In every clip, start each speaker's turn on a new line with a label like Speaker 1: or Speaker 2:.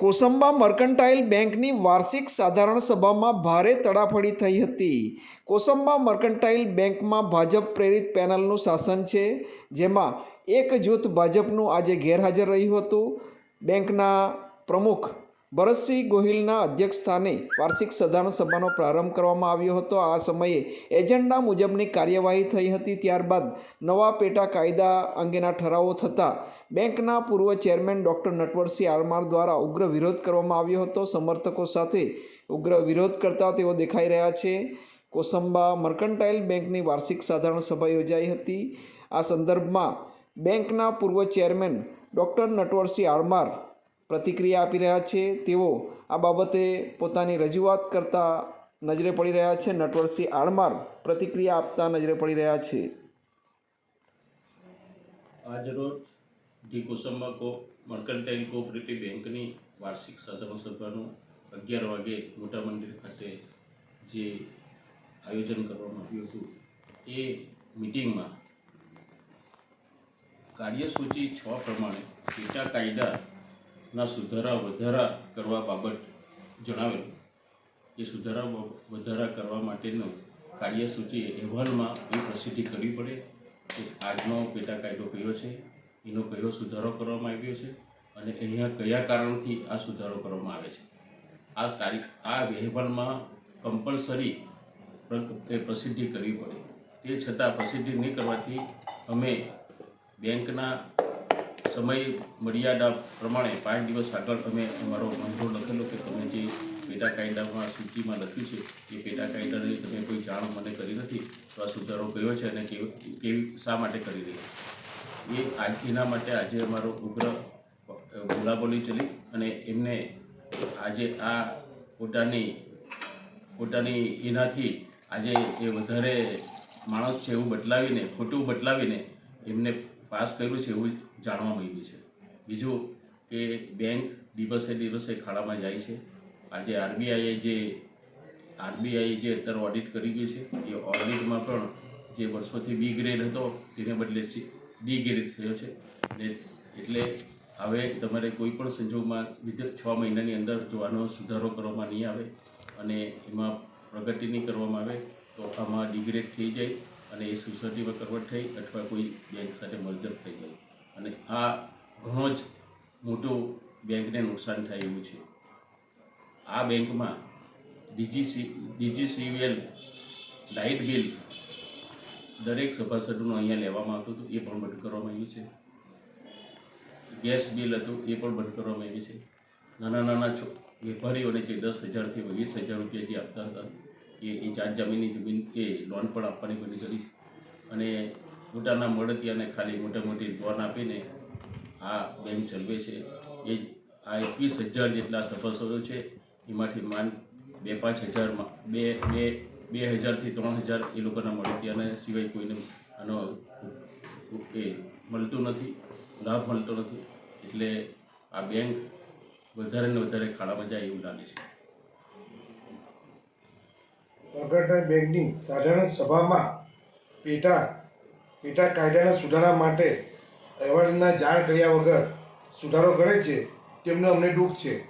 Speaker 1: Kosamba mercantile બેંકની વાર્ષિક સાધારણ સભામાં ભારે તડાફડી થઈ હતી. કોસંબા મર્કન્ટાઇલ બેંકમાં ભાજપ પ્રેરિત પેનલનું શાસન છે, જેમાં એક જૂથ ભાજપનું આજે ગેરહાજર રહ્યું હતું. બેંકના પ્રમુખ ભરતસિંહ ગોહિલના અધ્યક્ષ સ્થાને વાર્ષિક સધારણ સભાનો પ્રારંભ કરવામાં આવ્યો હતો. આ સમયે એજન્ડા મુજબની કાર્યવાહી થઈ હતી. ત્યારબાદ નવા પેટા કાયદા અંગેના ઠરાવો થતાં બેંકના પૂર્વ ચેરમેન ડૉક્ટર નટવરસિંહ આરમાર દ્વારા ઉગ્ર વિરોધ કરવામાં આવ્યો હતો. સમર્થકો સાથે ઉગ્ર વિરોધ કરતા તેઓ દેખાઈ રહ્યા છે. કોસંબા મર્કન્ટાઇલ બેંકની વાર્ષિક સાધારણ સભા યોજાઈ હતી. આ સંદર્ભમાં બેંકના પૂર્વ ચેરમેન ડૉક્ટર નટવરસિંહ આરમાર પ્રતિક્રિયા આપી રહ્યા છે. તેઓ આ બાબતે પોતાની રજૂઆત કરતા નજરે પડી રહ્યા છે. નટવરસિંહ આળમાર પ્રતિક્રિયા આપતા નજરે પડી રહ્યા છે.
Speaker 2: આજરોજ કોસંબા કો મર્કન્ટાઇલ કોઓપરેટિવ બેંકની વાર્ષિક સાધારણ સભાનું અગિયાર વાગે મોટા મંદિર ખાતે જે આયોજન કરવામાં આવ્યું હતું, એ મિટિંગમાં કાર્યસૂચિ છ પ્રમાણે, પેટા કાયદાના સુધારા વધારા કરવા બાબત જણાવેલ. એ સુધારા વધારા કરવા માટેનું કાર્યસૂચિ અહેવાલમાં એ પ્રસિદ્ધિ કરવી પડે. કે આજનો પેટા કાયદો કયો છે? એનો કયો સુધારો કરવામાં આવ્યો છે? અને અહીંયા કયા કારણથી આ સુધારો કરવામાં આવે છે? આ કાર્ય આ અહેવાલમાં કમ્પલસરી પ્રસિદ્ધિ કરવી પડે. તે છતાં પ્રસિદ્ધિ નહીં કરવાથી અમે બેંકના સમય મર્યાદા પ્રમાણે પાંચ દિવસ આગળ અમે અમારો અનુભવ લખેલો કે તમે જે પેટા કાયદામાં સૂચિમાં લખ્યું છે, એ પેટા કાયદાની તમે કોઈ જાણ મને કરી નથી, તો આ સુધારો કયો છે અને કેવી શા માટે કરી રહ્યા એ આજ એના માટે આજે અમારો ઉગ્ર બોલાબોલી ચલી અને એમને આજે આ પોતાની પોતાની એનાથી આજે એ વધારે માણસ છે એવું બદલાવીને, ખોટું બદલાવીને એમને પાસ કર્યું છે એવું જાણવા મળ્યું છે. બીજું કે બેંક દિવસે દિવસે ખાડામાં જાય છે. આજે આરબીઆઈએ જે આરબીઆઈ જે અત્યારે ઓડિટ કરી ગયું છે, એ ઓડિટમાં પણ જે વર્ષોથી બી ગ્રેડ હતો, તેને બદલે ડી ગ્રેડ થયો છે. ને એટલે હવે તમારે કોઈ પણ સંજોગમાં વિગત છ મહિનાની અંદર જો આનો સુધારો કરવામાં નહીં આવે અને એમાં પ્રગતિ નહીં કરવામાં આવે, તો આમાં ડિગ્રેડ થઈ જાય અને એ સોસાયટીમાં કરવટ થઈ અથવા કોઈ બેંક સાથે મર્જર થઈ જાય. અને આ ઘણો જ મોટું બેંકને નુકસાન થાય એવું છે. આ બેંકમાં ડીજીસી, ડીજીસીવીએલ લાઇટ બિલ દરેક સભાસદોનું અહીંયા લેવામાં આવતું હતું, એ પણ બંધ કરવામાં આવ્યું છે. ગેસ બિલ હતું, એ પણ બંધ કરવામાં આવ્યું છે. નાના નાના છો, વેપારીઓને જે દસ હજારથી વીસ હજાર રૂપિયા જે આપતા હતા, એ ચાર જમીનની જમીન, એ લોન પણ આપવાની બંધ કરી. અને મોટાના મળતિયાને ખાલી મોટા મોટી લોન આપીને આ બેંક ચલાવે છે. એ આ એકવીસ હજાર જેટલા સભાસદો છે. એમાંથી માન બે પાંચ હજારમાં બે બે બે હજારથી ત્રણ હજાર એ લોકોના મળતિયાને સિવાય કોઈને આનો એ મળતું નથી, લાભ મળતો નથી. એટલે આ બેંક વધારે ને વધારે ખાડામાં જાય એવું લાગે છે.
Speaker 3: બેંકની સાધારણ સભામાં પેટા પેટા કાયદાના સુધારા માટે અહેવાલના જાણ કર્યા વગર સુધારો કરે છે, તેમને અમને દુઃખ છે.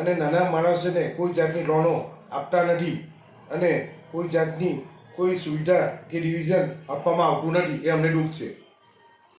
Speaker 3: અને નાના માણસોને કોઈ જાતની લોનો આપતા નથી અને કોઈ જાતની કોઈ સુવિધા કે ડિવિઝન આપવામાં આવતું નથી, એ અમને દુઃખ છે.